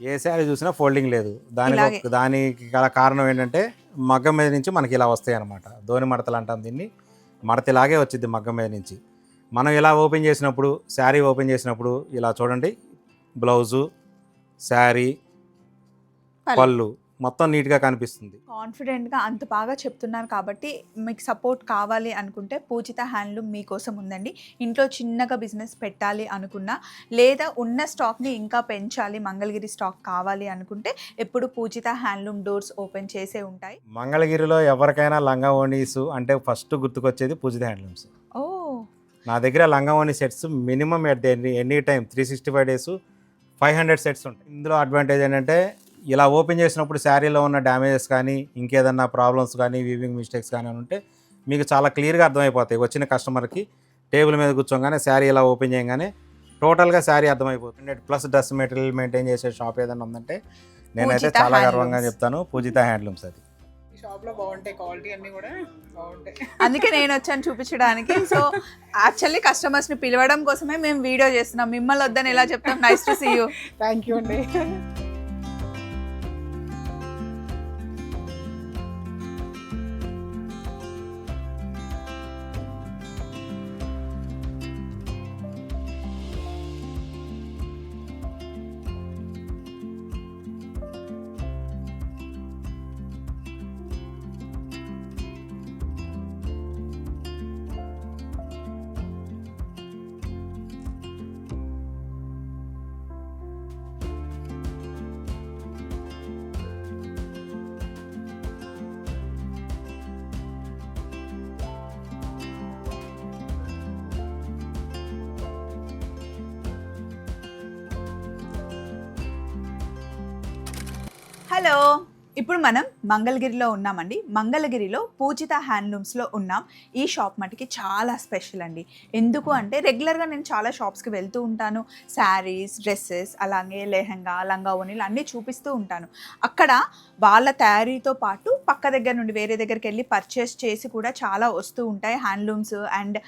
ఏ శారీ చూసినా ఫోల్డింగ్ లేదు. దానికి. ఒక- దానికి గల కారణం ఏంటంటే మగ్గం మీద నుంచి మనకి ఇలా వస్తాయి అనమాట ధోని మడతలు అంటాం దీన్ని. మడత ఇలాగే వచ్చింది మగ్గం మీద నుంచి. మనం ఇలా ఓపెన్ చేసినప్పుడు శారీ ఓపెన్ చేసినప్పుడు ఇలా చూడండి. బ్లౌజు శారీ పళ్ళు. మొత్తం నీట్గా కనిపిస్తుంది. కాన్ఫిడెంట్గా అంత బాగా చెప్తున్నారు కాబట్టి మీకు సపోర్ట్ కావాలి అనుకుంటే పూజిత హ్యాండ్లూమ్ మీకోసం ఉందండి. ఇంట్లో చిన్నగా బిజినెస్ పెట్టాలి అనుకున్నా లేదా ఉన్న స్టాక్ని ఇంకా పెంచాలి మంగళగిరి స్టాక్ కావాలి అనుకుంటే ఎప్పుడు పూజిత హ్యాండ్లూమ్ డోర్స్ ఓపెన్ చేసే ఉంటాయి. మంగళగిరిలో ఎవరికైనా లంగా ఓణీస్ అంటే ఫస్ట్ గుర్తుకొచ్చేది పూజిత హ్యాండ్లూమ్స్. ఓ! నా దగ్గర langa voni sets minimum at any any time three sixty five days five hundred sets ఉంటాయి. ఇందులో అడ్వాంటేజ్ ఏంటంటే ఇలా ఓపెన్ చేసినప్పుడు శారీలో ఉన్న డ్యామేజెస్ కానీ ఇంకేదన్నా ప్రాబ్లమ్స్ కానీ వీవింగ్ మిస్టేక్స్ కానీ ఉంటే మీకు చాలా క్లియర్గా అర్థమైపోతాయి వచ్చిన కస్టమర్కి. టేబుల్ మీద కూర్చోగానే శారీ ఇలా ఓపెన్ చేయగానే టోటల్గా శారీ అర్థమైపోతుంది. ప్లస్ డ్రెస్ మెటీరియల్ మెయింటైన్ చేసే షాప్ ఏదైనా ఉందంటే నేనైతే చాలా గర్వంగా. చెప్తాను. పూజిత హ్యాండ్లూమ్స్ అది. ఈ షాప్లో బాగుంటాయి. క్వాలిటీ అన్ని కూడా బాగుంటాయి. అందుకే నేను వచ్చాను చూపించడానికి. సో యాక్చువల్లీ కస్టమర్స్ని పిలవడం కోసమే మేము వీడియో చేస్తున్నాం. మిమ్మల్ని వద్దని ఎలా చెప్తాం? Nice to see you. Thank you అండి. హలో. ఇప్పుడు మనం మంగళగిరిలో ఉన్నామండి. మంగళగిరిలో పూజిత హ్యాండ్లూమ్స్లో ఉన్నాం. ఈ షాప్ మటుకి చాలా స్పెషల్ అండి. ఎందుకు అంటే రెగ్యులర్గా నేను చాలా షాప్స్కి వెళ్తూ ఉంటాను. శారీస్ డ్రెస్సెస్ అలాగే లెహంగా లంగా ఓనీలు అన్నీ చూపిస్తూ ఉంటాను. అక్కడ వాళ్ళ తయారీతో పాటు పక్క దగ్గర నుండి వేరే దగ్గరికి వెళ్ళి పర్చేస్ చేసి కూడా చాలా వస్తూ ఉంటాయి హ్యాండ్లూమ్స్ అండ్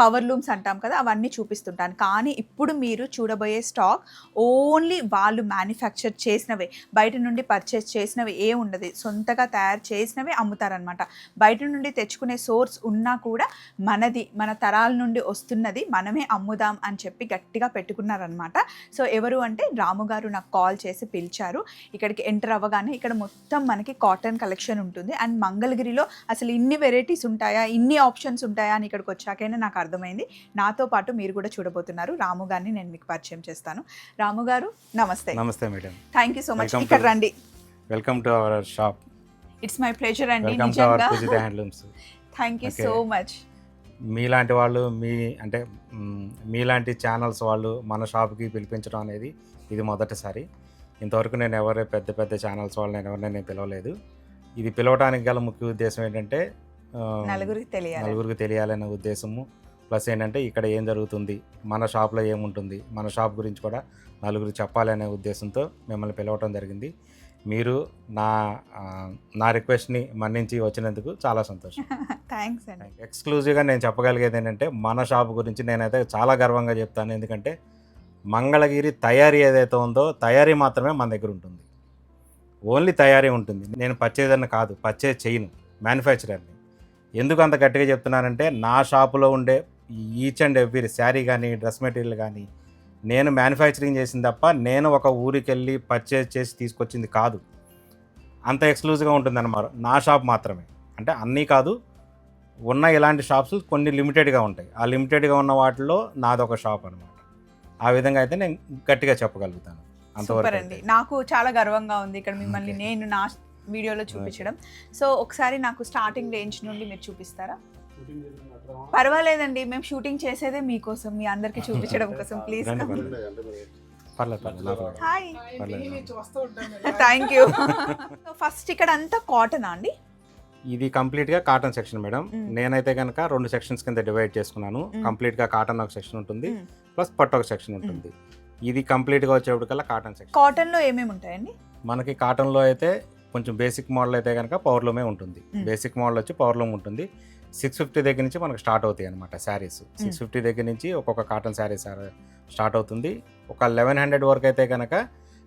పవర్ లూమ్స్ అంటాం కదా అవన్నీ చూపిస్తుంటాను. కానీ ఇప్పుడు మీరు చూడబోయే స్టాక్ ఓన్లీ వాళ్ళు మ్యానుఫ్యాక్చర్ చేసినవే. బయట నుండి పర్చేస్ చేసినవి ఏ ఉండదు. సొంతగా తయారు చేసినవే అమ్ముతారనమాట బయట నుండి తెచ్చుకునే సోర్స్ ఉన్నా కూడా మనది మన తరాల నుండి వస్తున్నది మనమే అమ్ముదాం అని చెప్పి గట్టిగా పెట్టుకున్నారనమాట సో ఎవరు అంటే రాము గారు నాకు కాల్ చేసి పిలిచారు. ఇక్కడికి ఎంటర్ అవ్వగానే ఇక్కడ మొత్తం మనకి కాటన్ కలెక్షన్ ఉంటుంది. అండ్ మంగళగిరిలో అసలు ఇన్ని వెరైటీస్ ఉంటాయా ఇన్ని ఆప్షన్స్ ఉంటాయా అని ఇక్కడికి వచ్చాకైనా నాకు అర్థం అర్థమైంది. నాతో పాటు మీరు కూడా చూడబోతున్నారు. రాము గారిని నేను మీకు పరిచయం చేస్తాను. రాము గారు నమస్తే. నమస్తే madam. Thank you so much ఇక్కడ రండి. Welcome to our shop it's my pleasure అండి థ్యాంక్ యూ. సో మచ్ మీలాంటి వాళ్ళు మీ అంటే మ్, మీలాంటి ఛానల్స్ వాళ్ళు మన షాప్కి పిలిపించడం అనేది ఇది మొదటిసారి. ఇంతవరకు నేను ఎవరే పెద్ద పెద్ద ఛానల్స్ వాళ్ళు నేను ఎవరిని నేను పిలవలేదు. ఇది పిలవడానికి గల ముఖ్య ఉద్దేశం ఏంటంటే నలుగురికి తెలియాలి. నలుగురికి తెలియాలనే ఉద్దేశము. ప్లస్ ఏంటంటే ఇక్కడ ఏం జరుగుతుంది? మన షాప్లో ఏముంటుంది? మన షాప్ గురించి కూడా నలుగురు చెప్పాలనే ఉద్దేశంతో మిమ్మల్ని పిలవటం జరిగింది. మీరు నా నా రిక్వెస్ట్ని మన్నించి వచ్చినందుకు చాలా సంతోషం. థ్యాంక్స్ అండి. ఎక్స్క్లూజివ్గా నేను చెప్పగలిగేది ఏంటంటే మన షాప్ గురించి నేనైతే చాలా గర్వంగా చెప్తాను. ఎందుకంటే మంగళగిరి తయారీ ఏదైతే ఉందో తయారీ మాత్రమే మన దగ్గర ఉంటుంది. ఓన్లీ తయారీ ఉంటుంది. నేను పర్చేజ్ అని కాదు పర్చేజ్ చేయను మ్యానుఫ్యాక్చరర్ని. ఎందుకు అంత గట్టిగా చెప్తున్నానంటే నా షాపులో ఉండే ఈచ్ అండ్ ఎవ్రీ శారీ కానీ డ్రెస్ మెటీరియల్ కానీ నేను మ్యానుఫ్యాక్చరింగ్ చేసింది తప్ప నేను ఒక ఊరికి వెళ్ళి పర్చేజ్ చేసి తీసుకొచ్చింది కాదు. అంత ఎక్స్క్లూజివ్గా ఉంటుందన్నమాట. నా షాప్ మాత్రమే. అంటే అన్నీ కాదు ఉన్న ఇలాంటి షాప్స్ కొన్ని లిమిటెడ్గా ఉంటాయి. ఆ లిమిటెడ్గా ఉన్న వాటిలో నాదొక షాప్ అనమాట ఆ విధంగా అయితే నేను గట్టిగా చెప్పగలుగుతాను. అంతవరకు అండి. నాకు చాలా గర్వంగా ఉంది ఇక్కడ మిమ్మల్ని. నేను నా వీడియోలో చూపించడం. సో ఒకసారి నాకు స్టార్టింగ్ రేంజ్ నుండి మీరు చూపిస్తారా? పర్వాలేదండి మేము షూటింగ్ చేసేదే మీకోసం మీ అందరికి చూపించడం కోసం ప్లీజ్. పర్లేదు. పర్లేదు. హాయ్. థ్యాంక్ యూ ఫస్ట్ ఇక్కడ అంతా కాటన్ అండి? ఇది కంప్లీట్గా కాటన్ సెక్షన్ మేడం. నేనైతే కనుక రెండు సెక్షన్స్ కింద డివైడ్ చేసుకున్నాను. Mm. కంప్లీట్గా కాటన్ ఒక సెక్షన్ ఉంటుంది. ప్లస్ పట్టు ఒక సెక్షన్ ఉంటుంది. ఇది కంప్లీట్గా వచ్చేప్పటికల్లా కాటన్ సెక్షన్ కాటన్లో ఏమేమి ఉంటాయండి? మనకి కాటన్లో అయితే కొంచెం బేసిక్ మోడల్ అయితే కనుక పవర్లూమే ఉంటుంది. బేసిక్ మోడల్ వచ్చి పవర్లూమ్ ఉంటుంది. సిక్స్ ఫిఫ్టీ దగ్గర నుంచి మనకు స్టార్ట్ అవుతాయి అనమాట శారీస్ సిక్స్ ఫిఫ్టీ దగ్గర నుంచి ఒక్కొక్క కాటన్ శారీస్ స్టార్ట్ అవుతుంది. ఒక లెవెన్ హండ్రెడ్ వరకు అయితే కనుక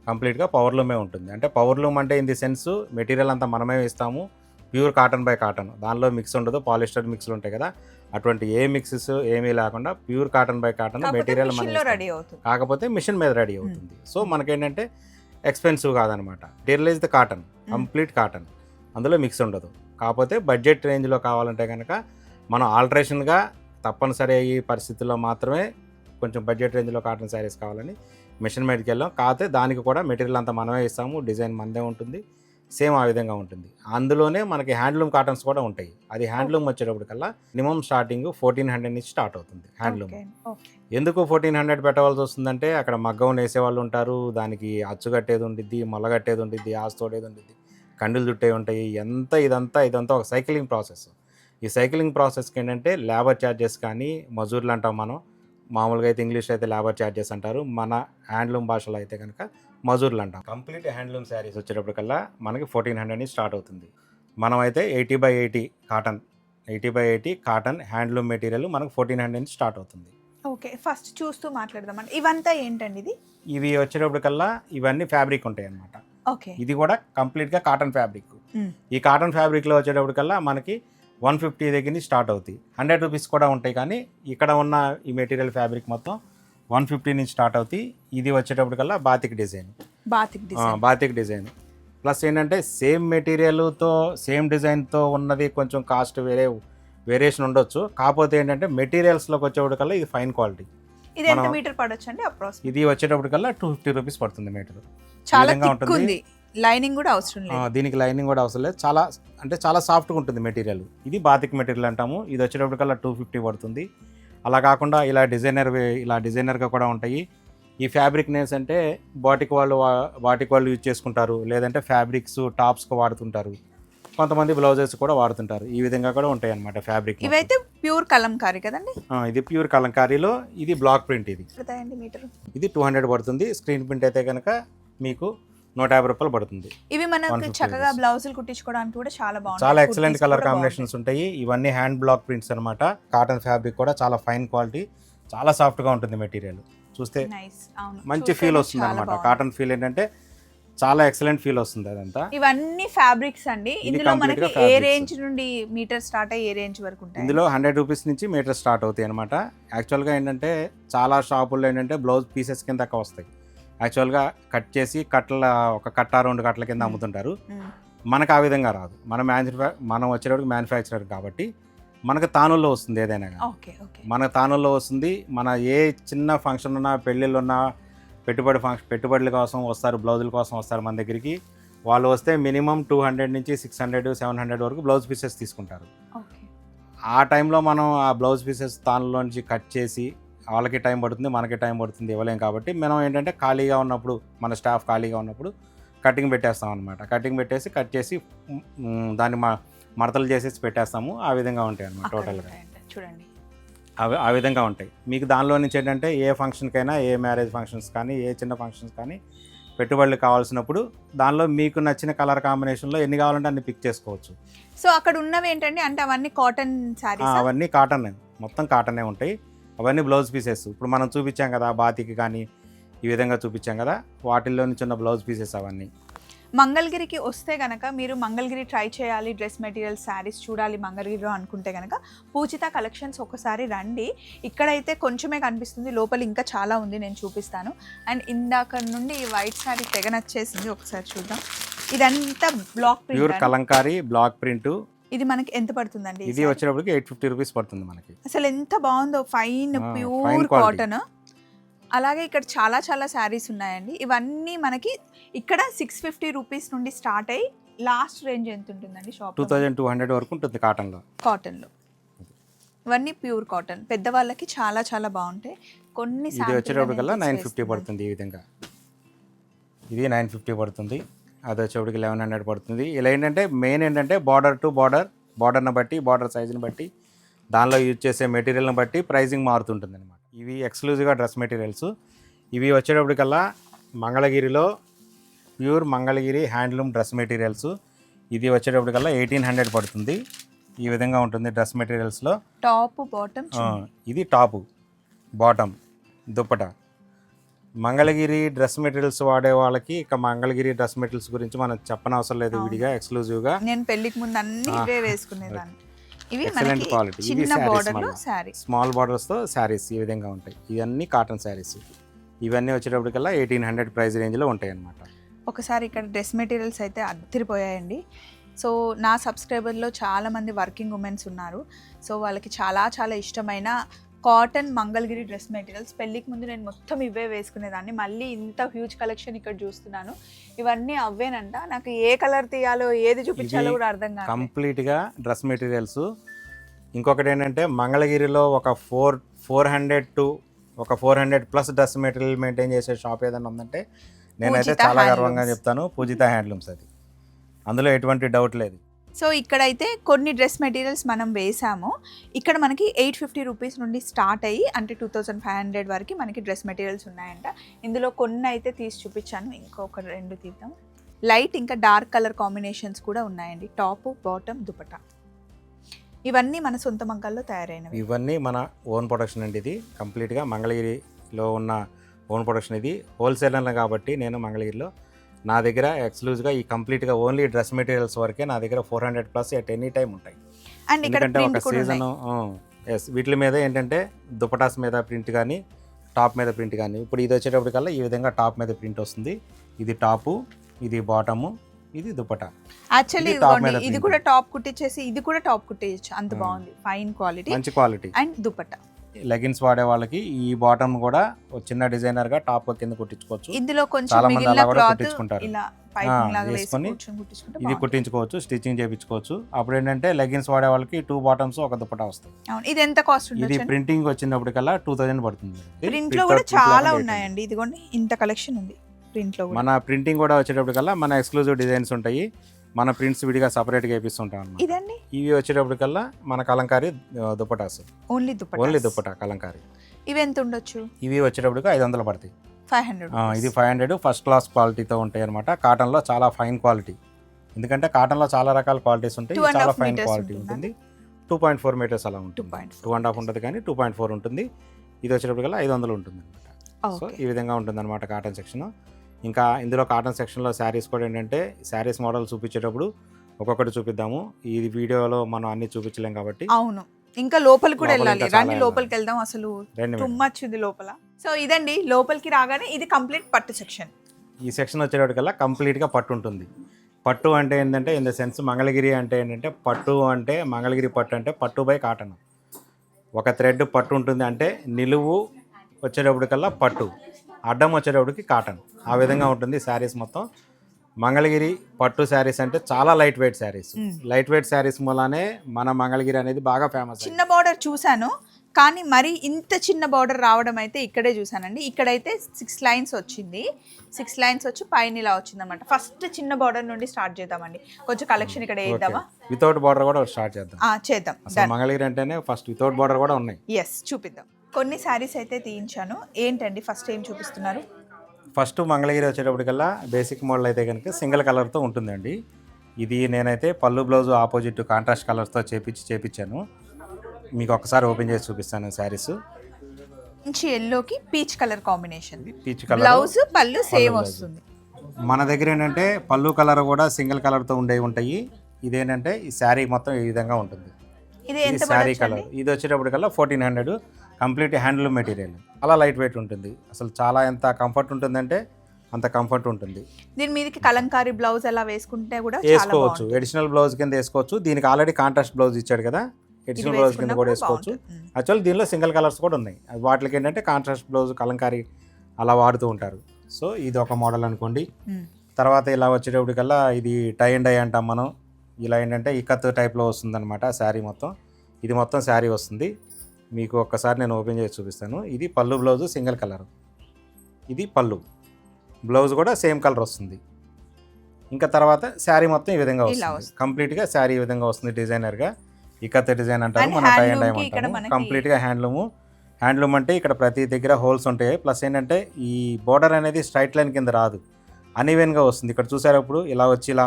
కంప్లీట్గా పవర్ లూమే ఉంటుంది. అంటే పవర్ లూమ్ అంటే ఇన్ ది సెన్స్ మెటీరియల్ అంతా మనమే ఇస్తాము ప్యూర్ కాటన్ బై కాటన్ దానిలో మిక్స్ ఉండదు పాలిస్టర్ మిక్స్లు ఉంటాయి కదా. అటువంటి ఏ మిక్సెస్ ఏమీ లేకుండా pure cotton by cotton material మనం కాకపోతే మిషన్ మీద రెడీ అవుతుంది. సో మనకేంటంటే ఎక్స్పెన్సివ్ కాదనమాట. Is the cotton complete cotton. అందులో మిక్స్ ఉండదు. కాకపోతే బడ్జెట్ రేంజ్లో కావాలంటే కనుక మనం ఆల్టరేషన్గా తప్పనిసరి అయ్యే పరిస్థితుల్లో మాత్రమే కొంచెం బడ్జెట్ రేంజ్లో కాటన్ శారీస్ కావాలని మిషన్ మీదకి వెళ్ళాం. కాకపోతే దానికి కూడా మెటీరియల్ అంతా మనమే ఇస్తాము. డిజైన్ మనదే ఉంటుంది. సేమ్ ఆ విధంగా ఉంటుంది. అందులోనే మనకి హ్యాండ్లూమ్ కాటన్స్ కూడా ఉంటాయి. అది హ్యాండ్లూమ్ వచ్చేటప్పటికల్లా మినిమం స్టార్టింగ్ ఫోర్టీన్ హండ్రెడ్ నుంచి స్టార్ట్ అవుతుంది హ్యాండ్లూమ్. ఎందుకు ఫోర్టీన్ హండ్రెడ్ పెట్టవలసి వస్తుందంటే అక్కడ మగ్గం వేసేవాళ్ళు ఉంటారు. దానికి అచ్చు కట్టేది ఉండిద్ది మొల కట్టేది ఉండిద్ది ఆస్తోడేది ఉండిద్ది కండులు చుట్టే ఉంటాయి. ఎంత ఇదంతా ఇదంతా ఒక సైక్లింగ్ ప్రాసెస్. ఈ సైక్లింగ్ ప్రాసెస్కి ఏంటంటే లేబర్ ఛార్జెస్ కానీ మజూర్లు అంటాం మనం. మామూలుగా అయితే ఇంగ్లీష్ అయితే లేబర్ ఛార్జెస్ అంటారు. మన హ్యాండ్లూమ్ భాషలో అయితే కనుక మజూర్లు అంటాం కంప్లీట్ హ్యాండ్లూమ్ శారీస్ వచ్చేటప్పటికల్లా మనకి ఫోర్టీన్ హండ్రెడ్ నుంచి స్టార్ట్ అవుతుంది. మనం అయితే eighty by eighty cotton eighty by eighty cotton handloom material మనకు ఫోర్టీన్ హండ్రెడ్ నుంచి స్టార్ట్ అవుతుంది. ఓకే ఫస్ట్ చూస్తూ మాట్లాడదామండి ఇవంతా ఏంటండి ఇది? ఇవి వచ్చేటప్పటికల్లా ఇవన్నీ ఫ్యాబ్రిక్ ఉంటాయి అన్నమాట ఓకే. ఇది కూడా కంప్లీట్గా కాటన్ ఫ్యాబ్రిక్. ఈ కాటన్ ఫ్యాబ్రిక్లో వచ్చేటప్పటికల్లా మనకి వన్ ఫిఫ్టీ దగ్గర నుంచి స్టార్ట్ అవుతాయి. హండ్రెడ్ రూపీస్ కూడా ఉంటాయి కానీ ఇక్కడ ఉన్న ఈ మెటీరియల్ ఫ్యాబ్రిక్ మొత్తం వన్ ఫిఫ్టీ నుంచి స్టార్ట్ అవుతాయి. ఇది వచ్చేటప్పటికల్లా batik design. Batik design. Batik design. Plus ఏంటంటే సేమ్ మెటీరియల్తో సేమ్ డిజైన్తో ఉన్నది కొంచెం కాస్ట్ వేరే వేరియేషన్ ఉండొచ్చు. కాకపోతే ఏంటంటే మెటీరియల్స్లోకి వచ్చేటప్పటికల్లా ఇది ఫైన్ క్వాలిటీ. ఇది ఎంత మీటర్ పడొచ్చు అండి అప్రాక్స్ ఇది వచ్చేటప్పటికల్లా టూ ఫిఫ్టీ రూపీస్ పడుతుంది మీటర్. చాలా ఉంటుంది. లైనింగ్ కూడా అవసరం లేదు. దీనికి లైనింగ్ కూడా అవసరం లేదు. చాలా అంటే చాలా సాఫ్ట్గా ఉంటుంది మెటీరియల్. ఇది బాతిక్ మెటీరియల్ అంటాము. ఇది వచ్చేటప్పటికల్లా టూ ఫిఫ్టీ పడుతుంది. అలా కాకుండా ఇలా డిజైనర్ ఇలా డిజైనర్గా కూడా ఉంటాయి. ఈ ఫ్యాబ్రిక్ నేమ్స్ అంటే బాటిక్ వాళ్ళు వా- బాటిక్ వాళ్ళు యూజ్ చేసుకుంటారు. లేదంటే ఫ్యాబ్రిక్స్ టాప్స్కి వాడుతుంటారు. కొంతమంది బ్లౌజెస్ కూడా వాడుతుంటారు. ఈ విధంగా కూడా ఉంటాయి అన్నమాట ఫ్యాబ్రిక్ ఇవైతే ప్యూర్ కలంకారీ కదండి? ఇది ప్యూర్ కలంకారీలో ఇది బ్లాక్ ప్రింట్ ఇది. ఇది టూ హండ్రెడ్ పడుతుంది. స్క్రీన్ ప్రింట్ అయితే కనుక మీకు నూట యాభై రూపాయలు పడుతుంది. ఇవి మనకు 150 చక్కగా. బ్లౌజులు కుట్టించుకోవడానికి కూడా చాలా బాగుంటాయి. చాలా ఎక్సలెంట్ కలర్ కాంబినేషన్స్ ఉంటాయి. ఇవన్నీ హ్యాండ్ బ్లాక్ ప్రింట్స్ అన్నమాట. కాటన్ ఫ్యాబ్రిక్ కూడా చాలా ఫైన్ క్వాలిటీ చాలా సాఫ్ట్గా ఉంటుంది మెటీరియల్ చూస్తే. మంచి ఫీల్ వస్తుంది అనమాట బాగుంది. కాటన్ ఫీల్ ఏంటంటే చాలా ఎక్సలెంట్ ఫీల్ వస్తుంది అదంతా. ఇవన్నీ ఫ్యాబ్రిక్స్ అండి. ఇది ఇందులో మనకి గా ఏ. రేంజ్ నుండి మీటర్ స్టార్ట్ అయ్యి ఏ రేంజ్ వరకు ఉంటాయి? ఇందులో హండ్రెడ్ రూపీస్ నుంచి మీటర్ స్టార్ట్ అవుతాయి అనమాట యాక్చువల్గా ఏంటంటే చాలా షాపుల్లో ఏంటంటే బ్లౌజ్ పీసెస్ కింద వస్తాయి. యాక్చువల్గా కట్ చేసి కట్టల ఒక కట్ట రెండు కట్టల కింద. అమ్ముతుంటారు. మ్మ్. మనకు ఆ విధంగా రాదు. మన మ్యానుఫ్యా మనం వచ్చేటప్పుడు మ్యానుఫ్యాక్చరర్ కాబట్టి మనకు తానుల్లో వస్తుంది ఏదైనా కానీ. మన తానుల్లో వస్తుంది. మన ఏ చిన్న ఫంక్షన్ ఉన్నా పెళ్ళిళ్ళు ఉన్నా పెట్టుబడి ఫంక్షన్ పెట్టుబడుల కోసం వస్తారు బ్లౌజుల కోసం వస్తారు మన దగ్గరికి. వాళ్ళు వస్తే మినిమం టూ హండ్రెడ్ నుంచి సిక్స్ హండ్రెడ్ సెవెన్ హండ్రెడ్ వరకు బ్లౌజ్ పీసెస్ తీసుకుంటారు. ఆ టైంలో మనం ఆ బ్లౌజ్ పీసెస్ తానులో నుంచి కట్ చేసి వాళ్ళకి టైం పడుతుంది మనకి టైం పడుతుంది ఇవ్వలేం కాబట్టి మనం ఏంటంటే ఖాళీగా ఉన్నప్పుడు మన స్టాఫ్ ఖాళీగా ఉన్నప్పుడు కటింగ్ పెట్టేస్తాం అనమాట కటింగ్ పెట్టేసి కట్ చేసి దాన్ని మ మడతలు చేసేసి పెట్టేస్తాము. ఆ విధంగా ఉంటాయి అనమాట టోటల్గా. చూడండి. అవి ఆ విధంగా ఉంటాయి. మీకు దానిలో నుంచి ఏంటంటే ఏ ఫంక్షన్కైనా ఏ మ్యారేజ్ ఫంక్షన్స్ కానీ ఏ చిన్న ఫంక్షన్స్ కానీ పెట్టుబడులు కావాల్సినప్పుడు దానిలో మీకు నచ్చిన కలర్ కాంబినేషన్లో ఎన్ని కావాలంటే అన్ని పిక్ చేసుకోవచ్చు. సో అక్కడ ఉన్నవి ఏంటండి? అంటే అవన్నీ కాటన్ అవన్నీ కాటన్ మొత్తం కాటనే ఉంటాయి. అవన్నీ బ్లౌజ్ పీసెస్. ఇప్పుడు మనం చూపించాం కదా బాతికి కానీ ఈ విధంగా చూపించాం కదా వాటిల్లో నుంచి ఉన్న బ్లౌజ్ పీసెస్ అవన్నీ. మంగళగిరికి వస్తే గనక మీరు మంగళగిరి ట్రై చేయాలి డ్రెస్ మెటీరియల్ శారీస్ చూడాలి మంగళగిరిలో అనుకుంటే గనక పూజిత కలెక్షన్స్ ఒకసారి రండి. ఇక్కడైతే కొంచెమే కనిపిస్తుంది లోపల ఇంకా చాలా ఉంది నేను చూపిస్తాను. అండ్ ఇందాక నుండి ఈ వైట్ శారీ తెగ నచ్చేసింది ఒకసారి చూద్దాం. ఇదంతా block pure print kalamkari block print ఇది మనకి ఎంత పడుతుందండి? ఇది? వచ్చేటప్పటికి ఎయిట్ ఫిఫ్టీ రూపీస్ పడుతుంది మనకి. అసలు ఎంత బాగుందో ఫైన్ ప్యూర్. కాటన్. అలాగే ఇక్కడ చాలా చాలా శారీస్ ఉన్నాయండి. ఇవన్నీ మనకి ఇక్కడ సిక్స్ ఫిఫ్టీ రూపీస్ నుండి స్టార్ట్ అయ్యి లాస్ట్ రేంజ్ ఎంత ఉంటుందండి shop two thousand two hundred వరకు ఉంటుంది కాటన్లో. కాటన్లో. ఇవన్నీ ప్యూర్ కాటన్. పెద్దవాళ్ళకి చాలా చాలా బాగుంటాయి. కొన్ని వచ్చేటప్పటికల్లా నేను ఫిఫ్టీ. పడుతుంది ఈ విధంగా. ఇది నైన్ ఫిఫ్టీ పడుతుంది. అది వచ్చేప్పటికి లెవెన్ హండ్రెడ్ పడుతుంది. ఇలా ఏంటంటే మెయిన్ ఏంటంటే బార్డర్ టు బార్డర్ బార్డర్ని బట్టి బార్డర్ సైజుని బట్టి దానిలో యూజ్ చేసే మెటీరియల్ని బట్టి ప్రైజింగ్ మారుతుంటుంది అనమాట ఇవి ఎక్స్క్లూజివ్గా డ్రెస్ మెటీరియల్స్ ఇవి వచ్చేటప్పటికల్లా మంగళగిరిలో pure Mangalagiri handloom dress materials ఇది వచ్చేటప్పటికల్లా ఎయిటీన్ హండ్రెడ్ పడుతుంది. ఈ విధంగా ఉంటుంది డ్రెస్ మెటీరియల్స్లో టాప్ బాటమ్ ఇది top bottom dupatta. Mangalagiri dress materials వాడే వాళ్ళకి ఇక మంగళగిరి డ్రెస్ మెటీరియల్స్ గురించి మనం చెప్పనవసరం లేదు. విడిగా ఎక్స్క్లూజివ్గా నేను పెళ్ళికి ముందు అన్ని. ఇవే వేసుకునేదాన్ని. ఇవి మనకి quality. ఇవి. శారీ స్మాల్ బార్డర్స్తో శారీస్ ఈ విధంగా ఉంటాయి. ఇవన్నీ కాటన్ శారీస్ ఇవన్నీ వచ్చేటప్పటికల్లా ఎయిటీన్ హండ్రెడ్ ప్రైస్ రేంజ్లో ఉంటాయి అన్నమాట ఒకసారి ఇక్కడ డ్రెస్ మెటీరియల్స్ అయితే అద్దరిపోయాయండి. సో నా సబ్స్క్రైబర్లో చాలామంది వర్కింగ్ ఉమెన్స్ ఉన్నారు. సో వాళ్ళకి చాలా చాలా ఇష్టమైన కాటన్ మంగళగిరి డ్రెస్ మెటీరియల్స్. పెళ్ళికి ముందు నేను మొత్తం ఇవే వేసుకునేదాన్ని. మళ్ళీ ఇంత హ్యూజ్ కలెక్షన్ ఇక్కడ చూస్తున్నాను. ఇవన్నీ అవ్వేనంట. నాకు ఏ కలర్ తీయాలో ఏది చూపించాలో కూడా అర్థం కాదు కంప్లీట్గా డ్రెస్ మెటీరియల్స్. ఇంకొకటి ఏంటంటే మంగళగిరిలో ఒక ఫోర్ ఫోర్ హండ్రెడ్ టు ఒక four hundred plus dress material maintain చేసే షాప్ ఏదైనా ఉందంటే నేనైతే చాలా గర్వంగా. చెప్తాను పూజిత హ్యాండ్లూమ్స్ అది. అందులో ఎటువంటి డౌట్ లేదు. సో ఇక్కడైతే కొన్ని డ్రెస్ మెటీరియల్స్ మనం వేసాము. ఇక్కడ మనకి ఎయిట్ ఫిఫ్టీ రూపీస్ నుండి స్టార్ట్ అయ్యి అంటే టూ థౌజండ్ ఫైవ్ హండ్రెడ్ వరకు మనకి డ్రెస్ మెటీరియల్స్ ఉన్నాయంట. ఇందులో కొన్ని అయితే తీసి చూపించాను ఇంకొక రెండు తీద్దాం. లైట్ ఇంకా డార్క్ కలర్ కాంబినేషన్స్ కూడా ఉన్నాయండి. టాప్ బాటమ్ దుపటా ఇవన్నీ మన సొంత మగ్గాల్లో తయారైనవి. ఇవన్నీ మన ఓన్ ప్రొడక్షన్ అండి ఇది. కంప్లీట్గా మంగళగిరిలో ఉన్న ఓన్ ప్రొడక్షన్ ఇది. హోల్సేలర్ కాబట్టి నేను మంగళగిరిలో నా దగ్గర ఎక్స్క్లూజ్గా ఈ కంప్లీట్గా ఓన్లీ డ్రెస్ మెటీరియల్స్ వరకే నా దగ్గర four hundred plus at any time ఉంటాయి. అండ్ ఇక్కడ ఎందుకంటే ఒక సీజన్ ఎస్ వీటి మీద ఏంటంటే దుపటాస్ మీద ప్రింట్ కానీ టాప్ మీద ప్రింట్ కానీ ఇప్పుడు ఇది వచ్చేటప్పటికల్లా ఈ విధంగా టాప్ మీద ప్రింట్ వస్తుంది. ఇది టాపు ఇది బాటము ఇది దుపటా. యాక్చువల్లీ ఇది. కూడా టాప్ కుట్టించేసి ఇది కూడా టాప్ కుట్టించచ్చు అంత. బాగుంది. ఫైన్ క్వాలిటీ మంచి క్వాలిటీ అండ్ దుపట్టా లెగిన్స్ వాడే వాళ్ళకి ఈ బాటమ్ కూడా చిన్న డిజైనర్గా టాప్ కింద కుట్టించుకోవచ్చు. ఇందులో కొంచెం చాలా మంది అలా కూడా కుట్టించుకుంటారు. వేసుకొని ఇది. కుట్టించుకోవచ్చు స్టిచ్చింగ్ చేయించుకోవచ్చు. అప్పుడు ఏంటంటే లెగిన్స్ వాడే వాళ్ళకి టూ బాటమ్స్ ఒక దుపట్టా వస్తాయి. ఇది ఎంత కాస్ట్ ఇది ప్రింటింగ్ వచ్చినప్పటికల్లా టూ థౌజండ్ పడుతుంది. ప్రింట్లో కూడా చాలా ఉన్నాయండి. ఇదిగోండి ఇంత కలెక్షన్ ఉంది ప్రింట్లో మన ప్రింటింగ్ కూడా వచ్చేటప్పటికల్లా మన ఎక్స్క్లూజివ్ డిజైన్స్ ఉంటాయి. మన ప్రింట్స్ విడిగా సపరేట్గా వేపిస్తుంటాం అన్నమాట ఇదండి? ఇవి వచ్చేటప్పటికల్లా మన కలంకారీ ఆ, దుపటాస్ ఓన్లీ ఓన్లీ దుపటా కలంకారీ. ఇవి ఎంత ఉండొచ్చు? ఇవి వచ్చేటప్పటికి ఐదు వందలు పడతాయి. ఫైవ్ హండ్రెడ్ ఇది ఫైవ్ హండ్రెడ్ ఫస్ట్ క్లాస్ క్వాలిటీతో ఉంటాయి అనమాట కాటన్లో చాలా ఫైన్ క్వాలిటీ ఎందుకంటే కాటన్లో చాలా రకాల క్వాలిటీస్ ఉంటాయి. చాలా ఫైన్ క్వాలిటీ ఉంటుందా? టూ పాయింట్ ఫోర్ మీటర్స్ అలా ఉంటుంది. 2.4. టూ అండ్ హాఫ్ ఉంటుంది కానీ టూ పాయింట్ ఫోర్ ఉంటుంది. ఇది వచ్చేటప్పటికల్లా ఐదు వందలు ఉంటుంది అనమాట సో ఈ విధంగా ఉంటుంది అనమాట కాటన్ సెక్షన్ ఇంకా ఇందులో కాటన్ సెక్షన్లో శారీస్ కూడా ఏంటంటే శారీస్ మోడల్ చూపించేటప్పుడు ఒక్కొక్కటి చూపిద్దాము. ఈ వీడియోలో మనం అన్ని చూపించలేం కాబట్టి. అవును. ఇంకా లోపలికి కూడా వెళ్ళాలి. రండి లోపలికి వెళ్దాం. అసలు. తుమ్మచ్చు ఉంది లోపల. సో ఇదండి. లోపలికి రాగానే ఇది కంప్లీట్ పట్టు సెక్షన్. ఈ సెక్షన్ వచ్చేటప్పటికల్లా కంప్లీట్గా పట్టు ఉంటుంది. పట్టు అంటే ఏంటంటే ఇన్ ద సెన్స్ మంగళగిరి అంటే ఏంటంటే పట్టు అంటే మంగళగిరి పట్టు అంటే పట్టు బై కాటన్. ఒక థ్రెడ్ పట్టు ఉంటుంది అంటే నిలువు వచ్చేటప్పటికల్లా పట్టు. అడ్డం వచ్చేటప్పటికి కాటన్. ఆ విధంగా ఉంటుంది శారీస్ మొత్తం. మంగళగిరి పట్టు శారీస్ అంటే చాలా light weight saris. Light weight saris మూలానే మన మంగళగిరి అనేది బాగా ఫేమస్ చిన్న బార్డర్ చూశాను. కానీ మరి ఇంత చిన్న బార్డర్ రావడం అయితే ఇక్కడే చూసానండి ఇక్కడైతే సిక్స్ లైన్స్ వచ్చింది. సిక్స్ లైన్స్ వచ్చి పైన ఇలా వచ్చింది అనమాట ఫస్ట్ చిన్న బార్డర్ నుండి స్టార్ట్ చేద్దామండి. కొంచెం కలెక్షన్ ఇక్కడ వేద్దామా? వితౌట్ బార్డర్ కూడా స్టార్ట్ చేద్దాం. చేద్దాం. మంగళగిరి అంటేనే ఫస్ట్ వితౌట్ బార్డర్ కూడా ఉన్నాయి. ఎస్ చూపిద్దాం. కొన్ని శారీస్ అయితే తీయించాను. ఏంటండి ఫస్ట్ ఏం చూపిస్తున్నారు? ఫస్ట్ మంగళగిరి వచ్చేటప్పటికల్లా బేసిక్ మోడల్ అయితే కనుక సింగిల్ కలర్తో ఉంటుందండి. ఇది నేనైతే పళ్ళు బ్లౌజ్ ఆపోజిట్ కాంట్రాస్ట్ కలర్స్తో చేపించి చేపించాను. మీకు ఒకసారి ఓపెన్ చేసి చూపిస్తాను శారీస్ మంచి ఎల్లోకి peach colour combination peach colour blouse పళ్ళు సేమ్. వస్తుంది. మన దగ్గర ఏంటంటే పళ్ళు కలర్ కూడా సింగిల్ కలర్తో ఉండేవి ఉంటాయి. ఇదేంటంటే ఈ శారీ మొత్తం ఈ విధంగా ఉంటుంది. ఇది శారీ? కలర్ ఇది వచ్చేటప్పటికల్లా fourteen hundred complete handloom material. అలా లైట్ వెయిట్ ఉంటుంది. అసలు చాలా ఎంత కంఫర్ట్ ఉంటుందంటే అంత కంఫర్ట్ ఉంటుంది. దీని మీదకి కలంకారీ బ్లౌజ్ అలా వేసుకుంటే కూడా చాలా వేసుకోవచ్చు. ఎడిషనల్ బ్లౌజ్ కింద వేసుకోవచ్చు. దీనికి ఆల్రెడీ కాంట్రాస్ట్ బ్లౌజ్ ఇచ్చాడు కదా? ఎడిషనల్ బ్లౌజ్ కింద కూడా వేసుకోవచ్చు. యాక్చువల్ దీనిలో సింగిల్ కలర్స్ కూడా ఉన్నాయి. వాటికి ఏంటంటే కాంట్రాస్ట్ బ్లౌజ్ కలంకారీ అలా వాడుతూ ఉంటారు. సో ఇది ఒక మోడల్ అనుకోండి. తర్వాత ఇలా వచ్చేటప్పటికల్లా ఇది టై అండ్ డై అంటాం మనం. ఇలా ఏంటంటే ఇక్కత్ టైప్లో వస్తుందన్నమాట శారీ మొత్తం. ఇది మొత్తం శారీ వస్తుంది. మీకు ఒక్కసారి నేను ఓపెన్ చేసి చూపిస్తాను. ఇది పళ్ళు బ్లౌజ్ సింగిల్ కలర్. ఇది పళ్ళు. బ్లౌజ్ కూడా సేమ్ కలర్ వస్తుంది. ఇంకా తర్వాత శారీ మొత్తం ఈ విధంగా వస్తుంది. కంప్లీట్గా శారీ ఈ విధంగా వస్తుంది డిజైనర్గా. ఇక్కత్ డిజైన్ అంటారు మన టై అండ్ ఇక్కడ అంటాము. కంప్లీట్గా హ్యాండ్లూము. హ్యాండ్లూమ్ అంటే ఇక్కడ ప్రతి దగ్గర హోల్స్ ఉంటాయి. ప్లస్ ఏంటంటే ఈ బోర్డర్ అనేది స్ట్రైట్ లైన్ కింద రాదు. అన్ఈవెన్గా వస్తుంది. ఇక్కడ చూసేటప్పుడు ఇలా వచ్చి ఇలా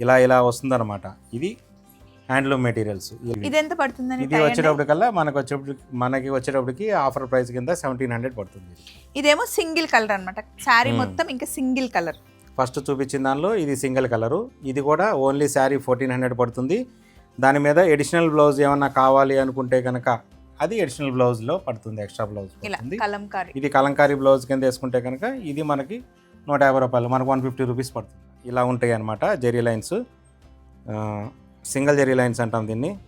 ఇలా ఇలా వస్తుందన్నమాట. ఇది హ్యాండ్లూమ్ మెటీరియల్స్. ఇది ఎంత పడుతుందండి ఇది? వచ్చేటప్పటికల్లా మనకు వచ్చేటప్పటికి మనకి వచ్చేటప్పటికి ఆఫర్ ప్రైస్ కింద సెవెంటీన్ హండ్రెడ్ పడుతుంది. ఇదేమో సింగిల్ కలర్ అన్నమాట. శారీ Hmm. మొత్తం ఇంకా సింగిల్ కలర్. ఫస్ట్ చూపించిన దానిలో ఇది సింగిల్ కలరు. ఇది కూడా ఓన్లీ శారీ ఫోర్టీన్ హండ్రెడ్ పడుతుంది. దాని మీద ఎడిషనల్ బ్లౌజ్ ఏమన్నా కావాలి అనుకుంటే కనుక అది ఎడిషనల్ బ్లౌజ్లో పడుతుంది ఎక్స్ట్రా బ్లౌజ్ పడుతుంది. కలంకారీ. ఇది కలంకారీ బ్లౌజ్ కింద వేసుకుంటే కనుక ఇది మనకి నూట యాభై రూపాయలు మనకు వన్ ఫిఫ్టీ రూపీస్ పడుతుంది. ఇలా ఉంటాయి అన్నమాట zari lines. Single zari lines అంటాం దీన్ని.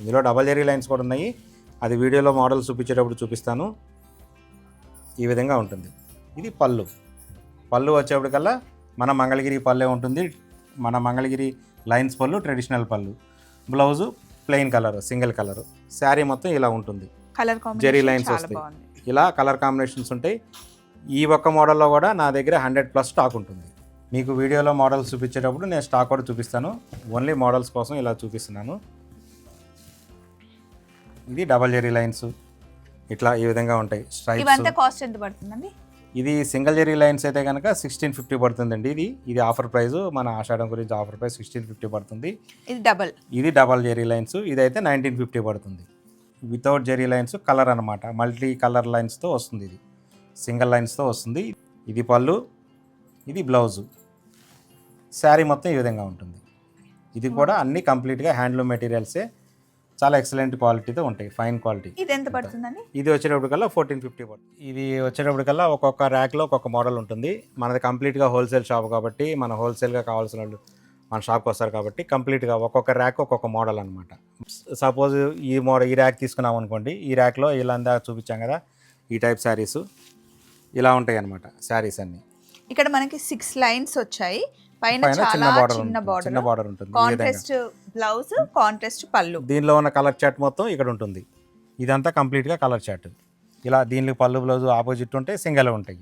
ఇందులో డబల్ జెరీ లైన్స్ కూడా ఉన్నాయి. అది వీడియోలో మోడల్ చూపించేటప్పుడు చూపిస్తాను. ఈ విధంగా ఉంటుంది. ఇది పళ్ళు. పళ్ళు వచ్చేప్పటికల్లా మన మంగళగిరి పళ్ళే ఉంటుంది. మన మంగళగిరి లైన్స్ పళ్ళు ట్రెడిషనల్ పళ్ళు. Blouse plain colour single colour. Sari మొత్తం ఇలా ఉంటుంది. కలర్ lines చాలా వస్తాయి. ఇలా కలర్ కాంబినేషన్స్ ఉంటాయి. ఈ ఒక్క మోడల్లో కూడా నా దగ్గర హండ్రెడ్ ప్లస్ స్టాక్ ఉంటుంది. మీకు వీడియోలో మోడల్స్ చూపించేటప్పుడు నేను స్టాక్ కూడా చూపిస్తాను. ఓన్లీ మోడల్స్ కోసం ఇలా చూపిస్తున్నాను. ఇది డబల్ జెరీ లైన్స్ ఇట్లా ఈ విధంగా ఉంటాయి. స్ట్రైప్స్ ఇవంతా కాస్ట్ ఎంత పడుతుందండి? ఇది సింగిల్ జెరీ లైన్స్ అయితే కనుక సిక్స్టీన్ ఫిఫ్టీ పడుతుందండి ఇది. ఇది ఆఫర్ ప్రైస్ మన ఆషాఢం గురించి ఆఫర్ ప్రైస్ సిక్స్టీన్ ఫిఫ్టీ పడుతుంది. ఇది డబల్ ఇది డబల్ జెరీ లైన్స్ ఇదైతే నైన్టీన్ ఫిఫ్టీ పడుతుంది. వితౌట్ జెరీ లైన్స్ కలర్ అనమాట మల్టీ కలర్ లైన్స్తో వస్తుంది ఇది. సింగిల్ లైన్స్తో వస్తుంది. ఇది పళ్ళు. ఇది బ్లౌజు శారీ మొత్తం ఈ విధంగా ఉంటుంది. ఇది కూడా అన్ని కంప్లీట్గా హ్యాండ్లూమ్ మెటీరియల్సే చాలా ఎక్సలెంట్ క్వాలిటీతో ఉంటాయి. Fine quality. ఇది ఎంత పడుతుందండి? ఇది వచ్చేటప్పటికల్లా ఫోర్టీన్ ఫిఫ్టీ పడుతుంది. ఇది వచ్చేటప్పటికల్లా ఒక్కొక్క ర్యాక్లో ఒక్కొక్క మోడల్ ఉంటుంది. మనది కంప్లీట్గా హోల్సేల్ షాప్ కాబట్టి మన హోల్సేల్గా కావాల్సిన వాళ్ళు మన షాప్కి వస్తారు కాబట్టి కంప్లీట్గా ఒక్కొక్క ర్యాక్ ఒక్కొక్క మోడల్ అనమాట సపోజ్ ఈ మోడల్ ఈ ర్యాక్ తీసుకున్నాం అనుకోండి ఈ ర్యాక్లో ఇలా ఇందా చూపించాం కదా ఈ టైప్ శారీస్ ఇలా ఉంటాయి అనమాట శారీస్ అన్ని. ఇక్కడ మనకి సిక్స్ లైన్స్ వచ్చాయి. పైన చిన్న బార్డర్ చిన్న బార్డర్. ఉంటుంది. కాంట్రాస్ట్ బ్లౌజ్ కాంట్రాస్ట్ పళ్ళు. దీనిలో ఉన్న కలర్ చాట్ మొత్తం ఇక్కడ ఉంటుంది. ఇదంతా కంప్లీట్గా కలర్ చాట్ ఇలా దీనికి పళ్ళు బ్లౌజ్ ఆపోజిట్ ఉంటే సింగల్ ఉంటాయి.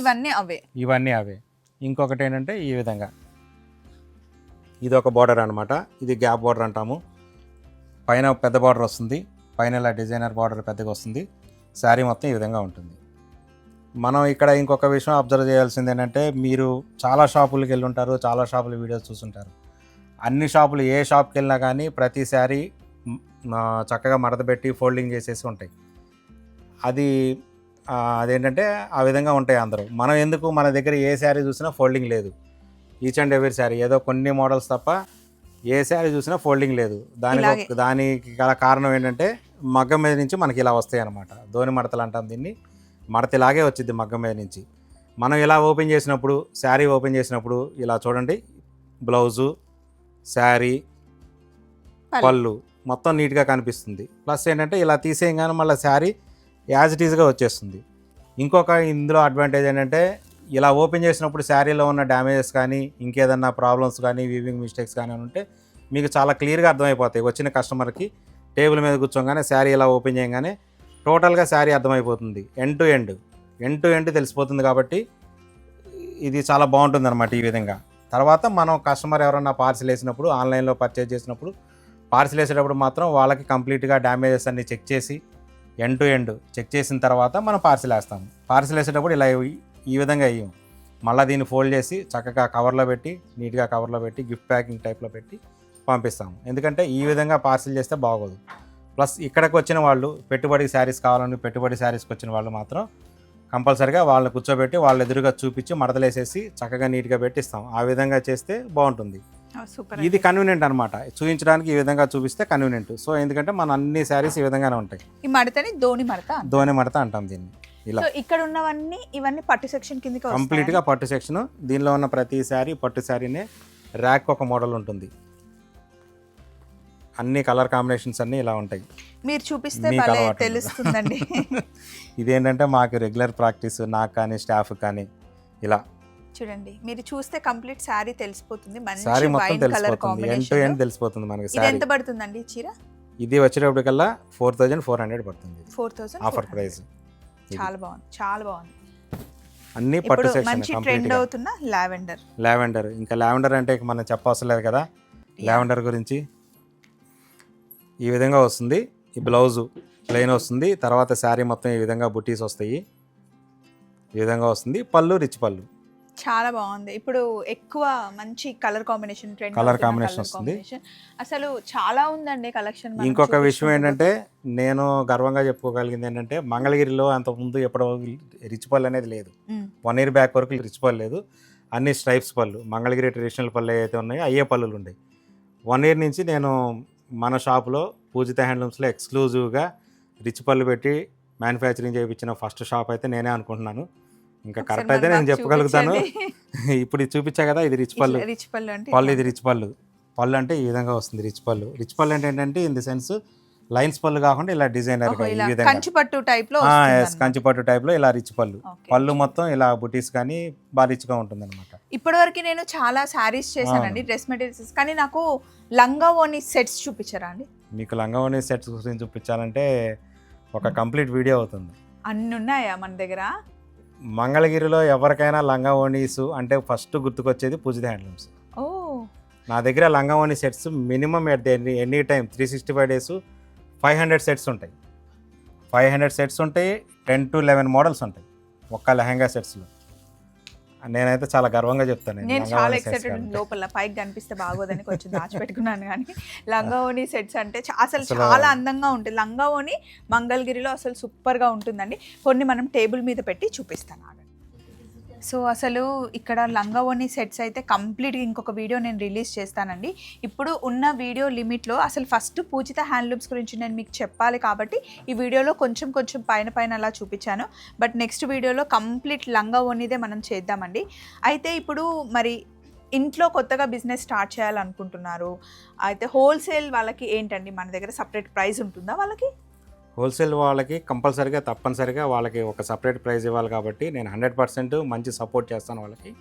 ఇవన్నీ అవే. ఇవన్నీ అవే. ఇంకొకటి ఏంటంటే ఈ విధంగా. ఇది ఒక బార్డర్ అనమాట ఇది గ్యాప్ బార్డర్ అంటాము. పైన పెద్ద బార్డర్ వస్తుంది. పైన ఇలా డిజైనర్ బార్డర్ పెద్దగా వస్తుంది. శారీ మొత్తం ఈ విధంగా ఉంటుంది. మనం ఇక్కడ ఇంకొక విషయం అబ్జర్వ్ చేయాల్సింది ఏంటంటే మీరు చాలా షాపులకు వెళ్ళి ఉంటారు చాలా షాపుల వీడియోస్ చూసుంటారు. అన్ని షాపులు ఏ షాప్కి వెళ్ళినా కానీ ప్రతి శారీ మ్, ఆ, చక్కగా మడత పెట్టి ఫోల్డింగ్ చేసేసి ఉంటాయి. అది అదేంటంటే ఆ విధంగా ఉంటాయి అందరూ. మనం ఎందుకు మన దగ్గర ఏ శారీ చూసినా ఫోల్డింగ్ లేదు. ఈచ్ అండ్ ఎవరీ శారీ ఏదో కొన్ని మోడల్స్ తప్ప ఏ శారీ చూసినా ఫోల్డింగ్ లేదు. దానికి దానికి గల కారణం ఏంటంటే మగ్గం మీద నుంచి మనకి ఇలా వస్తాయి అనమాట ధోని మడతలు అంటాం దీన్ని. మడత ఇలాగే వచ్చింది మగ్గం మీద నుంచి. మనం ఇలా ఓపెన్ చేసినప్పుడు శారీ ఓపెన్ చేసినప్పుడు ఇలా చూడండి బ్లౌజు శారీ పళ్ళు. పళ్ళు మొత్తం నీట్గా కనిపిస్తుంది. ప్లస్ ఏంటంటే ఇలా తీసేయగానే మళ్ళీ శారీ యాజ్ ఇట్ ఈజ్గా వచ్చేస్తుంది. ఇంకొక ఇందులో అడ్వాంటేజ్ ఏంటంటే ఇలా ఓపెన్ చేసినప్పుడు శారీలో ఉన్న డ్యామేజెస్ కానీ ఇంకేదన్నా ప్రాబ్లమ్స్ కానీ వీవింగ్ మిస్టేక్స్ కానీ ఉంటే మీకు చాలా క్లియర్గా అర్థమైపోతాయి. వచ్చిన కస్టమర్కి టేబుల్ మీద కూర్చోగానే శారీ ఇలా ఓపెన్ చేయగానే టోటల్గా శారీ అర్థమైపోతుంది. End to end end to end తెలిసిపోతుంది కాబట్టి ఇది చాలా బాగుంటుంది అనమాట ఈ విధంగా. తర్వాత మనం కస్టమర్ ఎవరన్నా పార్సిల్ వేసినప్పుడు ఆన్లైన్లో పర్చేజ్ చేసినప్పుడు పార్సిల్ వేసేటప్పుడు మాత్రం వాళ్ళకి కంప్లీట్గా డ్యామేజెస్ అన్ని చెక్ చేసి ఎండ్ టు ఎండ్ చెక్ చేసిన తర్వాత మనం పార్సిల్ వేస్తాము. పార్సిల్ వేసేటప్పుడు ఇలా ఈ- విధంగా వేయం. మళ్ళీ దీన్ని ఫోల్డ్ చేసి చక్కగా కవర్లో పెట్టి నీట్గా కవర్లో పెట్టి గిఫ్ట్ ప్యాకింగ్ టైప్లో పెట్టి పంపిస్తాము. ఎందుకంటే ఈ విధంగా పార్సిల్ చేస్తే బాగోదు. ప్లస్ ఇక్కడికి వచ్చిన వాళ్ళు పెట్టుబడి శారీస్ కావాలని పెట్టుబడి శారీస్కి వచ్చిన వాళ్ళు మాత్రం కంపల్సరిగా వాళ్ళని కూర్చోబెట్టి వాళ్ళ ఎదురుగా చూపించి మడతలేసేసి చక్కగా నీట్గా పెట్టిస్తాం. ఆ విధంగా చేస్తే బాగుంటుంది. ఇది కన్వీనియంట్ అనమాట చూపించడానికి ఈ విధంగా చూపిస్తే కన్వీనియంట్. సో ఎందుకంటే మన అన్ని శారీస్ ఈ విధంగానే ఉంటాయి. ఈ మడతని ధోని మడత. ధోని మడత అంటాం దీన్ని. ఇలా. ఇక్కడ ఉన్నవన్నీ ఇవన్నీ పట్టు సెక్షన్ కిందకి వస్తాయా? కంప్లీట్గా పట్టు సెక్షన్. దీనిలో ఉన్న ప్రతి శారీ పట్టు శారీనే ర్యాక్ ఒక మోడల్ ఉంటుంది. అన్ని కలర్ కాంబినేషన్స్ అన్నీ ఇలా ఉంటాయి. మీరు చూపిస్తే భలే తెలుస్తుందండి. ఇదేంటంటే మాకు రెగ్యులర్ ప్రాక్టీస్ నాకు కానీ స్టాఫ్ కానీ ఇలా. చూడండి మీరు చూస్తే కంప్లీట్ శారీ తెలిసిపోతుంది. శారీ మంచి మొత్తం తెలిసిపోతుంది. ఎండ్ టు ఎండ్ తెలిసిపోతుంది మనకి ఇది ఎంత పడుతుందండి చీర? ఇది వచ్చేటప్పటికల్లా ఫోర్ థౌజండ్ ఫోర్ హండ్రెడ్ పడుతుంది. ఫోర్ థౌసండ్ ఆఫర్ ప్రైస్ చాలా బాగుంది చాలా బాగుంది. అన్ని పట్టు ఇప్పుడు సెక్షన్ మంచి ట్రెండ్ అవుతున్న లావెండర్ లావెండర్ ఇంకా లావెండర్ అంటే మనం చెప్పవసరం లేదు కదా. లావెండర్ గురించి ఈ విధంగా వస్తుంది. ఈ బ్లౌజు ప్లెయిన్ వస్తుంది. తర్వాత శారీ మొత్తం ఈ విధంగా బుటీస్ వస్తాయి. ఈ విధంగా వస్తుంది. పళ్ళు రిచ్ పళ్ళు. చాలా బాగుంది. ఇప్పుడు ఎక్కువ మంచి colour combination trend Colour combination వస్తుంది. అసలు చాలా ఉందండి కలెక్షన్ ఇంకొక విషయం ఏంటంటే నేను గర్వంగా చెప్పుకోగలిగింది ఏంటంటే మంగళగిరిలో అంత ముందు ఎప్పుడో రిచ్ పళ్ళు అనేది లేదు. వన్ ఇయర్ బ్యాక్ వరకు రిచ్ పళ్ళు లేదు. అన్ని స్ట్రైప్స్ పళ్ళు. మంగళగిరి ట్రెడిషనల్ పళ్ళు ఏవైతే ఉన్నాయో అయ్యే పళ్ళులు ఉన్నాయి వన్ ఇయర్ నుంచి నేను మన షాప్లో పూజిత హ్యాండ్లూమ్స్లో ఎక్స్క్లూజివ్గా రిచ్ పళ్ళు పెట్టి మ్యానుఫ్యాక్చరింగ్ చేయించిన ఫస్ట్ షాప్ అయితే నేనే అనుకుంటున్నాను. ఇంకా కరెక్ట్ అయితే నేను చెప్పగలుగుతాను. ఇప్పుడు ఇది చూపించా కదా ఇది రిచ్ పళ్ళు. రిచ్ పళ్ళు పళ్ళు ఇది రిచ్ పళ్ళు. పళ్ళు అంటే ఈ విధంగా వస్తుంది రిచ్ పళ్ళు. రిచ్ పళ్ళు అంటే ఏంటంటే ఇన్ ది సెన్స్ లైన్స్ పళ్ళు కాకుండా ఇలా డిజైనర్ కంచి పట్టు టైప్లో. కంచి పట్టు టైప్ ఇలా రిచ్ పళ్ళు. పళ్ళు మొత్తం ఇలా బుటీస్ కానీ బాగా రిచ్గా ఉంటుంది అనమాట ఇప్పటివరకు నేను చాలా శారీస్ చేశానండి డ్రెస్ మెటీరియల్స్ కానీ నాకు లంగా ఓని సెట్స్ చూపించారా అండి? మీకు లంగావోని సెట్స్ గురించి చూపించాలంటే ఒక కంప్లీట్ వీడియో అవుతుంది. అన్ని ఉన్నాయా మన దగ్గర? మంగళగిరిలో ఎవరికైనా లంగావోనీస్ అంటే ఫస్ట్ గుర్తుకొచ్చేది పూజిత హ్యాండ్లూమ్స్. నా దగ్గర లంగావోని sets minimum at any any time three sixty five days five hundred sets ఉంటాయి. ఫైవ్ హండ్రెడ్ సెట్స్ ఉంటాయి టెన్ టు లెవెన్ మోడల్స్ ఉంటాయి. ఒక్క లెహంగా సెట్స్లో. నేనైతే చాలా గర్వంగా చెప్తాను. నేను చాలా ఎక్సైటెడ్. లోపల పైకి కనిపిస్తే బాగోదని కొంచెం దాచిపెట్టుకున్నాను కానీ లంగా ఓని సెట్స్ అంటే అసలు చాలా అందంగా ఉంటుంది. లంగా ఓని మంగళగిరిలో అసలు సూపర్గా ఉంటుందండి. కొన్ని మనం టేబుల్ మీద పెట్టి చూపిస్తాను సో అసలు ఇక్కడ లంగా సెట్స్ అయితే కంప్లీట్గా ఇంకొక వీడియో నేను రిలీజ్ చేస్తానండి. ఇప్పుడు ఉన్న వీడియో లిమిట్లో అసలు ఫస్ట్ పూజిత హ్యాండ్లూమ్స్ గురించి నేను మీకు చెప్పాలి కాబట్టి ఈ వీడియోలో కొంచెం కొంచెం పైన పైన అలా చూపించాను. బట్ నెక్స్ట్ వీడియోలో కంప్లీట్ లంగా మనం చేద్దామండి. అయితే ఇప్పుడు మరి ఇంట్లో కొత్తగా బిజినెస్ స్టార్ట్ చేయాలనుకుంటున్నారు. అయితే హోల్సేల్ వాళ్ళకి ఏంటండి? మన దగ్గర సపరేట్ ప్రైస్ ఉంటుందా వాళ్ళకి? హోల్సేల్ వాళ్ళకి కంపల్సరీగా తప్పనిసరిగా వాళ్ళకి ఒక సపరేట్ ప్రైస్ ఇవ్వాలి కాబట్టి నేను హండ్రెడ్ పర్సెంట్ మంచి సపోర్ట్ చేస్తాను వాళ్ళకి.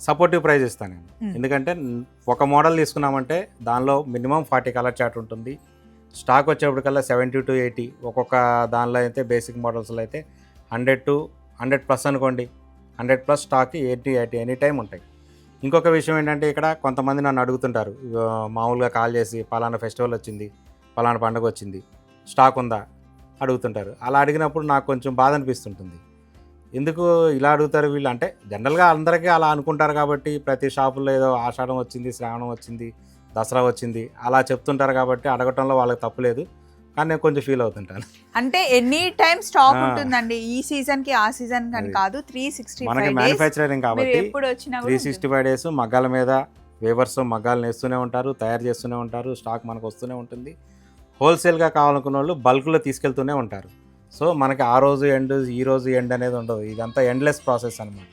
సపోర్టివ్ ప్రైస్ ఇస్తాను నేను. Hmm. ఎందుకంటే ఒక మోడల్ తీసుకున్నామంటే దానిలో మినిమం ఫార్టీ కలర్ చార్ట్ ఉంటుంది. స్టాక్ వచ్చేప్పటికల్లా సెవెంటీ టు ఎయిటీ. ఒక్కొక్క దానిలో అయితే బేసిక్ మోడల్స్లో అయితే హండ్రెడ్ టు హండ్రెడ్ ప్లస్ అనుకోండి. Hundred plus stock eighty eighty any time ఉంటాయి. ఇంకొక విషయం ఏంటంటే ఇక్కడ కొంతమంది నన్ను అడుగుతుంటారు. మామూలుగా కాల్ చేసి పలానా ఫెస్టివల్ వచ్చింది పలానా పండుగ వచ్చింది స్టాక్ ఉందా? అడుగుతుంటారు. అలా అడిగినప్పుడు నాకు కొంచెం బాధ అనిపిస్తుంటుంది. ఎందుకు ఇలా అడుగుతారు వీళ్ళు? అంటే జనరల్గా అందరికీ అలా అనుకుంటారు కాబట్టి ప్రతి షాపుల్లో ఏదో ఆషాఢం వచ్చింది శ్రావణం వచ్చింది దసరా వచ్చింది అలా చెప్తుంటారు కాబట్టి అడగటంలో వాళ్ళకి తప్పు లేదు. కానీ నేను కొంచెం ఫీల్ అవుతుంటాను. అంటే ఎనీ టైం స్టాక్. ఉంటుందండి. ఈ సీజన్కి ఆ సీజన్ అది. కాదు త్రీ సిక్స్టీ మనకి మ్యానుఫ్యాక్చరింగ్ కాబట్టి ఎప్పుడు వచ్చినా త్రీ సిక్స్టీ ఫైవ్ డేస్ మగ్గాల మీద వేవర్స్ మగ్గాలు నేస్తూనే ఉంటారు తయారు చేస్తూనే ఉంటారు స్టాక్ మనకు వస్తూనే ఉంటుంది. హోల్సేల్గా కావాలనుకున్న వాళ్ళు బల్క్లో తీసుకెళ్తూనే ఉంటారు. సో మనకి ఆ రోజు ఎండ్ ఈ రోజు ఎండ్ అనేది ఉండదు. ఇదంతా ఎండ్లెస్ ప్రాసెస్ అనమాట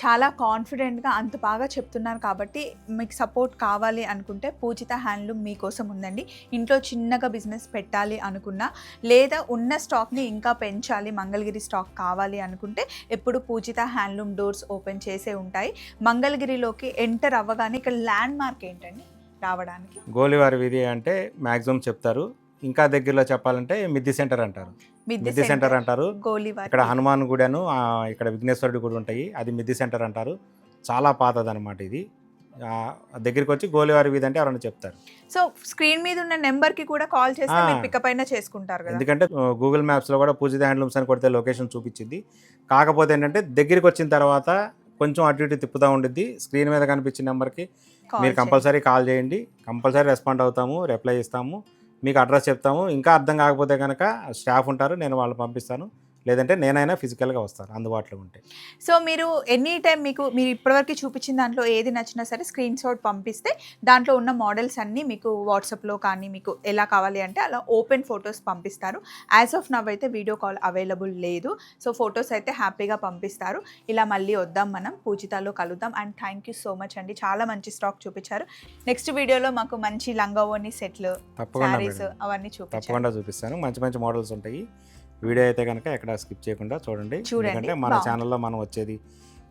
చాలా కాన్ఫిడెంట్గా అంత బాగా చెప్తున్నారు కాబట్టి మీకు సపోర్ట్ కావాలి అనుకుంటే పూజిత హ్యాండ్లూమ్ మీకోసం ఉందండి. ఇంట్లో చిన్నగా బిజినెస్ పెట్టాలి అనుకున్నా లేదా ఉన్న స్టాక్ని ఇంకా పెంచాలి మంగళగిరి స్టాక్ కావాలి అనుకుంటే ఎప్పుడు పూజిత హ్యాండ్లూమ్ డోర్స్ ఓపెన్ చేసే ఉంటాయి. మంగళగిరిలోకి ఎంటర్ అవ్వగానే ఇక్కడ ల్యాండ్ మార్క్ ఏంటండి? రావడానికి? గోలివారి వీధి అంటే మ్యాక్సిమం చెప్తారు. ఇంకా దగ్గరలో చెప్పాలంటే మిద్ది సెంటర్ అంటారు. మిద్ది సెంటర్ అంటారు. గోలివారి ఇక్కడ హనుమాన్ గుడను ఇక్కడ విఘ్నేశ్వరుడి గుడి ఉంటాయి. అది మిద్ది సెంటర్ అంటారు. చాలా పాతది అనమాట ఇది దగ్గరికి వచ్చి గోలివారి వీధి అంటే ఎవరైనా చెప్తారు. సో స్క్రీన్ మీద ఉన్న నెంబర్కి కూడా కాల్. మీరు పికప్ అయినా చేసుకుంటారు కదా? ఎందుకంటే గూగుల్ మ్యాప్స్లో కూడా పూజిత హ్యాండ్లూమ్స్ అని కొడితే లొకేషన్ చూపించింది. కాకపోతే ఏంటంటే దగ్గరికి వచ్చిన తర్వాత కొంచెం అటు ఇటు తిప్పుతూ ఉండిద్ది. స్క్రీన్ మీద కనిపించిన నెంబర్కి మీరు. కంపల్సరీ కాల్ చేయండి. కంపల్సరీ రెస్పాండ్ అవుతాము రిప్లై ఇస్తాము. మీకు అడ్రస్ చెప్తాము. ఇంకా అర్థం కాకపోతే కనుక స్టాఫ్ ఉంటారు నేను వాళ్ళు పంపిస్తాను. లేదంటే నేనైనా ఫిజికల్గా వస్తాను అందుబాటులో ఉంటే. సో మీరు ఎనీ టైం మీకు మీరు ఇప్పటివరకు చూపించిన దాంట్లో ఏది నచ్చినా సరే స్క్రీన్ షాట్ పంపిస్తే దాంట్లో ఉన్న మోడల్స్ అన్నీ మీకు వాట్సాప్లో కానీ మీకు ఎలా కావాలి అంటే అలా ఓపెన్ ఫొటోస్ పంపిస్తారు. యాజ్ ఆఫ్ నవ్ అయితే వీడియో కాల్ అవైలబుల్ లేదు. సో ఫొటోస్ అయితే హ్యాపీగా పంపిస్తారు. ఇలా మళ్ళీ వద్దాం మనం పూజితాలో కలుద్దాం. And thank you so much అండి. చాలా మంచి స్టాక్ చూపించారు. నెక్స్ట్ వీడియోలో మాకు మంచి లంగావోని సెట్లు శారీస్. అవన్నీ తప్పకుండా చూపిస్తాను. మంచి మంచి మోడల్స్ ఉంటాయి. వీడియో అయితే కనుక ఎక్కడ స్కిప్ చేయకుండా చూడండి. ఎందుకంటే మన. ఛానల్లో మనం వచ్చేది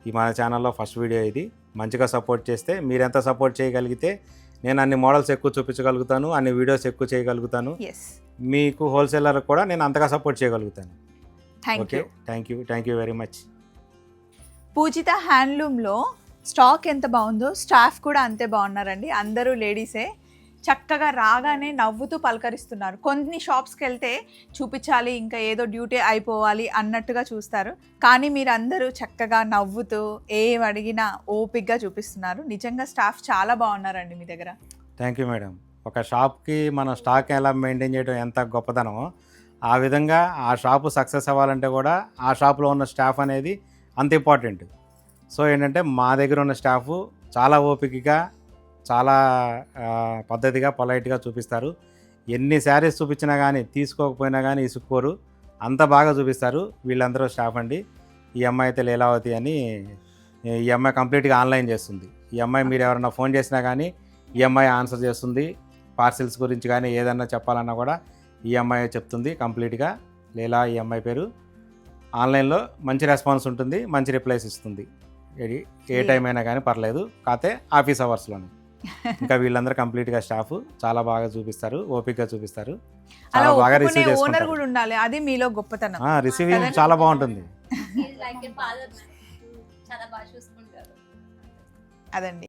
ఈ మన ఛానల్లో ఫస్ట్ వీడియో ఇది. మంచిగా సపోర్ట్ చేస్తే మీరు ఎంత సపోర్ట్ చేయగలిగితే నేను అన్ని మోడల్స్ ఎక్కువ చూపించగలుగుతాను అన్ని వీడియోస్ ఎక్కువ చేయగలుగుతాను. మీకు హోల్సేలర్ కూడా నేను అంతగా సపోర్ట్ చేయగలుగుతాను. Thank okay you thank you thank you very much Poojitha హ్యాండ్లూమ్లో stock ఎంత బాగుందో స్టాఫ్ కూడా అంతే బాగున్నారండి. అందరూ లేడీసే. చక్కగా రాగానే నవ్వుతూ పలకరిస్తున్నారు. కొన్ని షాప్స్కి వెళ్తే చూపించాలి ఇంకా ఏదో డ్యూటీ అయిపోవాలి అన్నట్టుగా చూస్తారు. కానీ మీరందరూ చక్కగా నవ్వుతూ ఏం అడిగినా ఓపిక్గా చూపిస్తున్నారు. నిజంగా స్టాఫ్ చాలా బాగున్నారండి మీ దగ్గర. Thank you madam. ఒక షాప్కి మన స్టాక్ ఎలా మెయింటైన్ చేయడం ఎంత గొప్పతనమో ఆ విధంగా ఆ షాపు సక్సెస్ అవ్వాలంటే కూడా ఆ షాప్లో ఉన్న స్టాఫ్ అనేది అంత ఇంపార్టెంట్. సో ఏంటంటే మా దగ్గర ఉన్న స్టాఫ్ చాలా ఓపికగా చాలా పద్ధతిగా పొలైట్గా చూపిస్తారు. ఎన్ని శారీస్ చూపించినా కానీ తీసుకోకపోయినా కానీ ఇసుక్కోరు అంత బాగా చూపిస్తారు. వీళ్ళందరూ స్టాఫ్ అండి. ఈ అమ్మాయి అయితే లీలావతి అని ఈ అమ్మాయి కంప్లీట్గా ఆన్లైన్ చేస్తుంది. ఈ అమ్మాయి మీరు ఎవరైనా ఫోన్ చేసినా కానీ ఈ అమ్మాయి ఆన్సర్ చేస్తుంది. పార్సిల్స్ గురించి కానీ ఏదన్నా చెప్పాలన్నా కూడా ఈ అమ్మాయి చెప్తుంది కంప్లీట్గా. లీలా ఈ అమ్మాయి పేరు. ఆన్లైన్లో మంచి రెస్పాన్స్ ఉంటుంది మంచి రిప్లైస్ ఇస్తుంది. ఏ- ఏ టైం అయినా కానీ పర్లేదు. కాకపోతే ఆఫీస్ అవర్స్లోనే. ఇంకా వీళ్ళందరూ కంప్లీట్గా స్టాఫ్ చాలా బాగా చూపిస్తారు ఓపిక్గా చూపిస్తారు. అలా చాలా బాగా ఒప్పుకునే రిసీవ్ ఓనర్ చేసుకుంటారు కూడా ఉండాలి. అది మీలో గొప్పతనం. రిసీవింగ్? చాలా బాగుంటుంది. లైక్ ఫాదర్ చాలా బాగా చూసుకుంటారు. అదండి.